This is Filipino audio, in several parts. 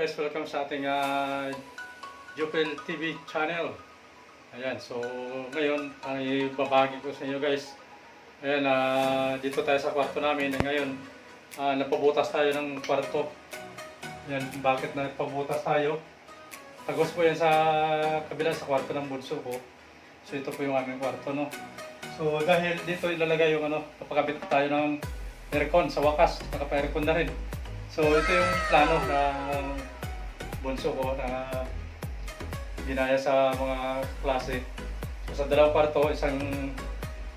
Guys, welcome sa ating uh, Jupel TV channel. Ayan, so ngayon, ang ibabagi ko sa inyo guys. Ayan, ah, dito tayo sa kwarto namin. Ngayon, ah, napabutas tayo ng kwarto. Ayan, bakit napabutas tayo? Tagos po yan sa kabila sa kwarto ng bunso ko. So ito po yung aming kwarto, no? So dahil dito ilalagay yung ano, kapagabit tayo ng aircon sa wakas, nakapa-aircon na rin. So ito yung plano ng bunso ko na ginaya sa mga klase. So sa dalawang kwarto, isang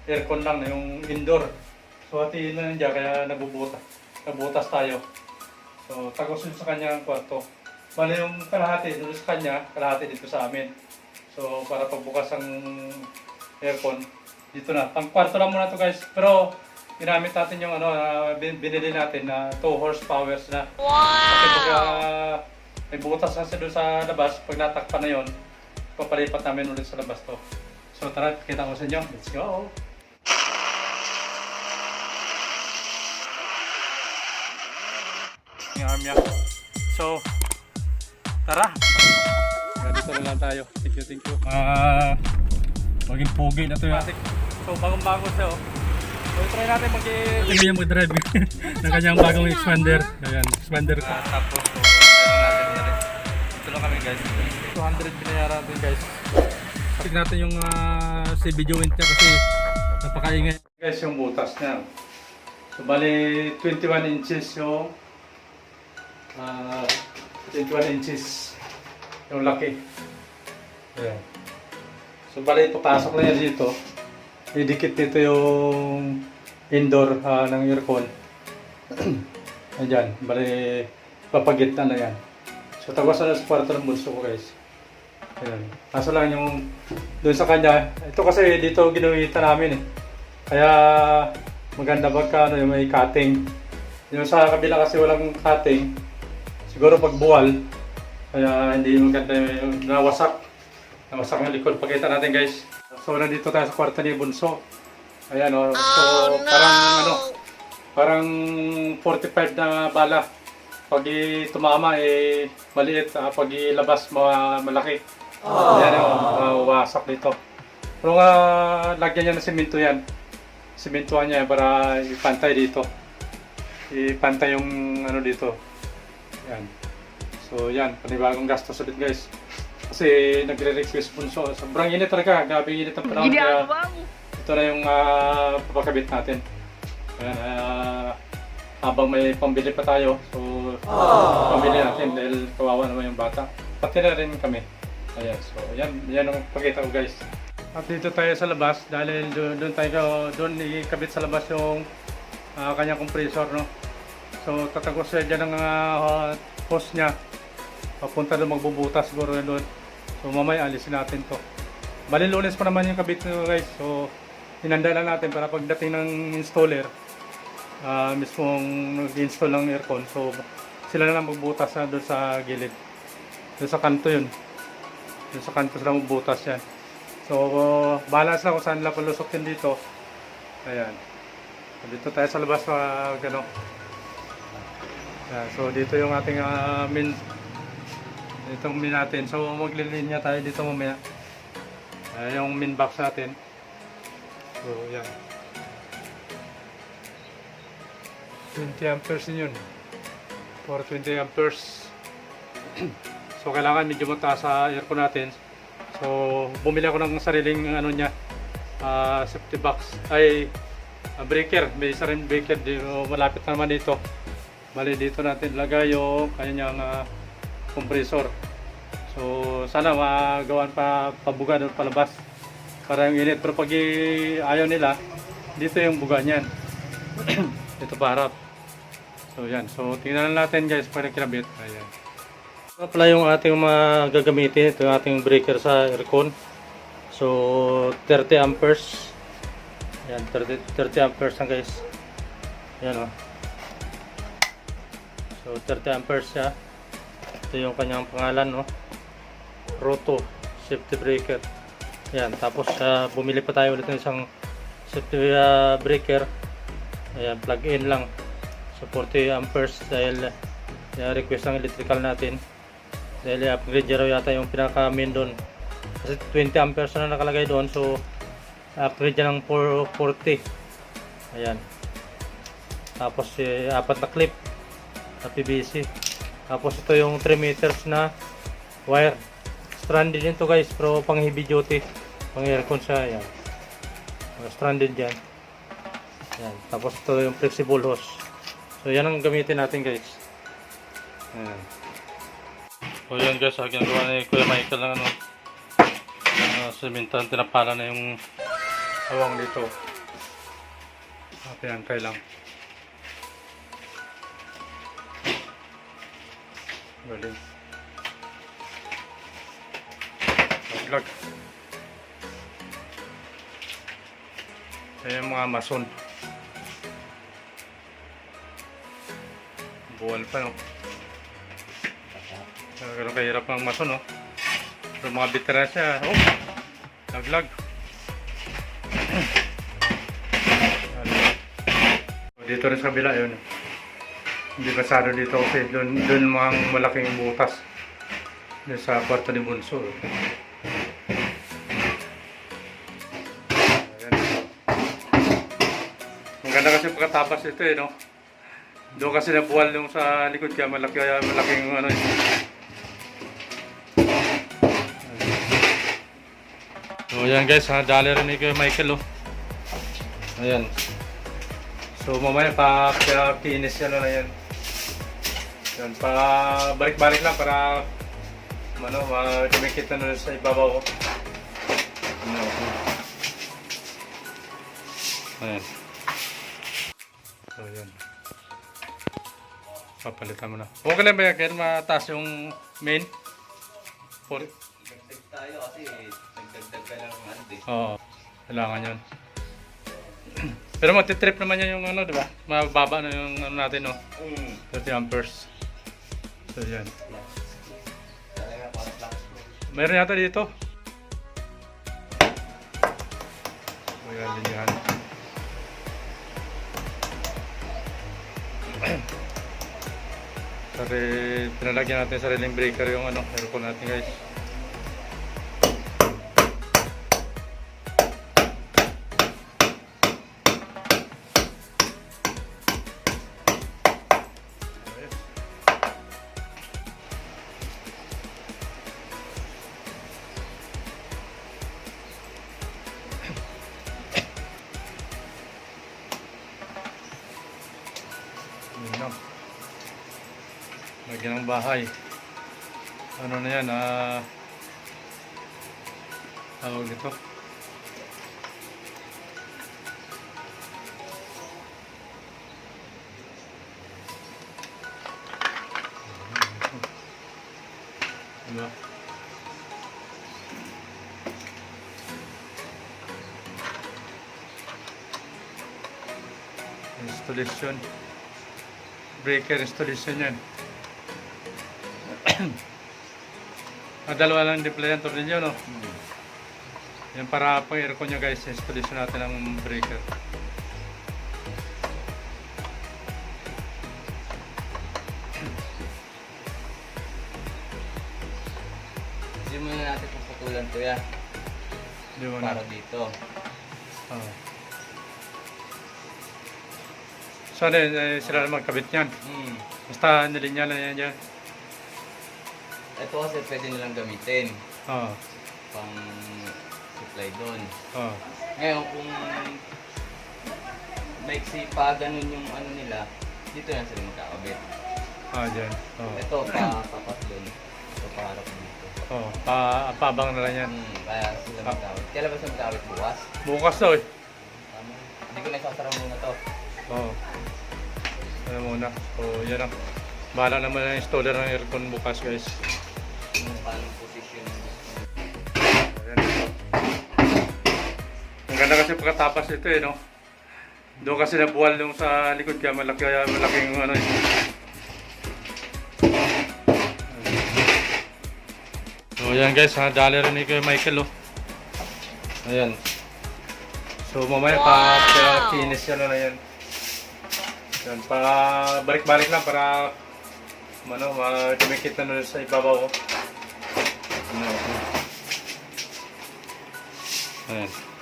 aircon lang, yung indoor. So hatiin na nandiyan, kaya nabubutas, nabutas tayo. So tagos yun sa kanya ang kwarto. Bali yung kalahati doon sa kanya, kalahati dito sa amin. So para pagbukas ang aircon, dito na. Pang kwarto lang muna to guys. Pero ginamit natin yung ano, bin- binili natin na 2 horsepower na. Kasi pag may butas kasi doon sa labas, pag natakpan na yon, papalipat namin ulit sa labas to. So tara, kita ko sa inyo. Let's go! Yung arm niya. So, tara! Kaya dito na lang tayo. Thank you, thank you. Ah, maging pogi na to ating. So, bagong-bago siya oh. So, try natin mag Tingnan niya mag-drive ng kanyang bagong expander. Ayan, expander ko. Ah, tapos, so, Lang kami guys. 200 binayaran natin guys. Tignan natin yung uh, si video niya kasi napakaingay. Guys, yung butas niya. So, bali 21 inches yung ah 21 inches yung laki. Ayan. So, bali papasok na yan dito. Idikit dito yung indoor ah, ng aircon. Ayan, bali papagitna na yan. So tapos na sa kwarto ng bunso ko guys. Ayan. Kaso lang yung doon sa kanya, ito kasi dito ginuwitan namin eh. Kaya maganda pagka ano, yung may cutting. Yung sa kabila kasi walang cutting. Siguro pag buwal, kaya hindi maganda yung nawasak. Nawasak yung likod. Pakita natin guys. So nandito tayo sa kwarto ni Bunso. Ayan o. So parang ano, parang 45 na bala. Pag tumama eh maliit, ah, pag ilabas ma malaki. Ayan o, wasak dito. Pero nga lagyan niya ng simento yan. Simentuhan niya para ipantay dito. Ipantay yung ano dito. Yan. So yan, panibagong gastos ulit guys. Kasi nagre-request punso. Sobrang init talaga. Grabe init ang panahon. Kaya ito na yung uh, papakabit natin. Ayan, ah, habang may pambili pa tayo, so pambili natin dahil kawawa naman yung bata. Pati na rin kami. Ayan, so yan, yan ang pakita ko guys. At dito tayo sa labas dahil doon, tayo doon ikabit sa labas yung ah, kanyang compressor no. So tatagos siya dyan ng ah, hose niya. Papunta doon magbubutas siguro doon. So mamaya alisin natin to. Bali lunes pa naman yung kabit nyo guys. So hinanda lang natin para pagdating ng installer ah mismong nag-install ng aircon. So sila na lang magbutas na doon sa gilid. Doon sa kanto yun. Doon sa kanto sila magbutas yan. So bahala sila kung saan nila palusokin dito. Ayan. Dito tayo sa labas sa gano. Ayan, so dito yung ating ah, main itong main natin. So maglilinya tayo dito mamaya. Ayan yung main box natin. So yan. 20 amperes yun. For 20 amperes. so kailangan medyo mataas sa aircon natin. So bumili ako ng sariling ano niya ah, safety box ay ah, breaker. May isa rin breaker dito malapit naman dito. Bali dito natin lagay yung kanyang ah, compressor. So sana magawan pa pabuga doon palabas para yung init. Pero pag ayaw nila, dito yung buga niyan. dito pa harap. So yan. So tingnan natin guys pag kinabit. Ayan. Ito pala yung ating mga gagamitin. Ito yung ating breaker sa aircon. So 30 amperes. Ayan, 30, 30 amperes lang guys. Ayan o. So 30 amperes siya. Ito yung kanyang pangalan no. Roto safety breaker. Ayan, tapos ah, bumili pa tayo ulit ng isang safety ah, breaker. Ayan, plug in lang. So 40 amperes dahil Kaya request ng electrical natin. Dahil upgrade niya raw yata yung pinaka main doon. Kasi 20 amperes na nakalagay doon. So, upgrade niya ng 440. Ayan. Tapos, eh, apat na clip na PVC. Tapos, ito yung 3 meters na wire. Stranded din to guys, pero pang heavy duty. Pang aircon siya. Ayan. Stranded yan. Ayan. Tapos, ito yung flexible hose. So, yan ang gamitin natin guys. Ayan. So yan guys, ah, ginagawa ni Kuya Michael ng ano, uh, sementan, tinapala na yung awang dito. Ah, pinantay lang. Galing. Vlog. Ayan yung mga mason. Buwal pa no. Uh, ganun kahirap ang maso, no? Pero mga veteran siya, oh, naglag. dito rin sa kabila yun. Hindi pasado dito kasi doon, doon mga malaking butas. Doon sa kwarto ni Bunso. Ayan. Ang ganda kasi pagkatapas ito eh, no? Doon kasi nabuwal yung sa likod kaya malaki, kaya malaking ano eh. So yan guys, ha, dali rin ni Kuya Michael oh. Ayan. So mamaya pa pa kinis yan na yan. Yan pa balik-balik lang para ano, ma-dumikit na nun sa ibabaw. oh. Ano, Ayan. So yan. Papalitan mo na. Okay lang ba yan? Kaya mataas yung main? For, Dagdag tayo kasi nagdagdag ka lang ng ano eh. Oo. Kailangan yun. Pero matitrip naman yan yung ano, di ba? Mababa na yung ano natin, no? Mm. 30 amperes. So, yan. Meron yata dito. So, yan, linyahan. Kasi pinalagyan natin sa sariling breaker yung ano, aircon natin guys. Lagyan ng bahay. Ano na yan, ah... tawag ito. Diba? Installation. Breaker installation yan. Ah, dalawa lang display yan tornilyo, no? Mm. Yan para pang aircon nyo guys, installation natin ng breaker. Hindi mo na natin puputulan to ya. Di mo na. Para dito. Oh. Sana eh, sila magkabit yan. Mm. Basta nilinya na yan dyan. Ito kasi pwede nilang gamitin. Oo. Pang supply doon. Oo. Ngayon kung maiksi pa ganun yung ano nila, dito na sila magkakabit. Ah, dyan. Oo. Ito pa papat doon. Ito pa harap dito. Oo. Pa, paabang na lang yan. Hmm, kaya sila magkakabit. Kailan ba sila magkakabit bukas? Bukas daw eh. Tama. Hindi ko na isasara muna to. Oo. Ano muna. So, yan ang. Bahala naman ang installer ng aircon bukas guys. Ang ganda kasi pagkatapas ito eh, no? Doon kasi nabuwal yung sa likod kaya malaki, malaking ano eh. So yan guys, ha, dali rin ni Kuya Michael oh. Ayan. So mamaya pa, pa kinis yan na yan. Yan, pa balik-balik lang para ano, madumikit na nun sa ibabaw. oh. Ano, Ayan.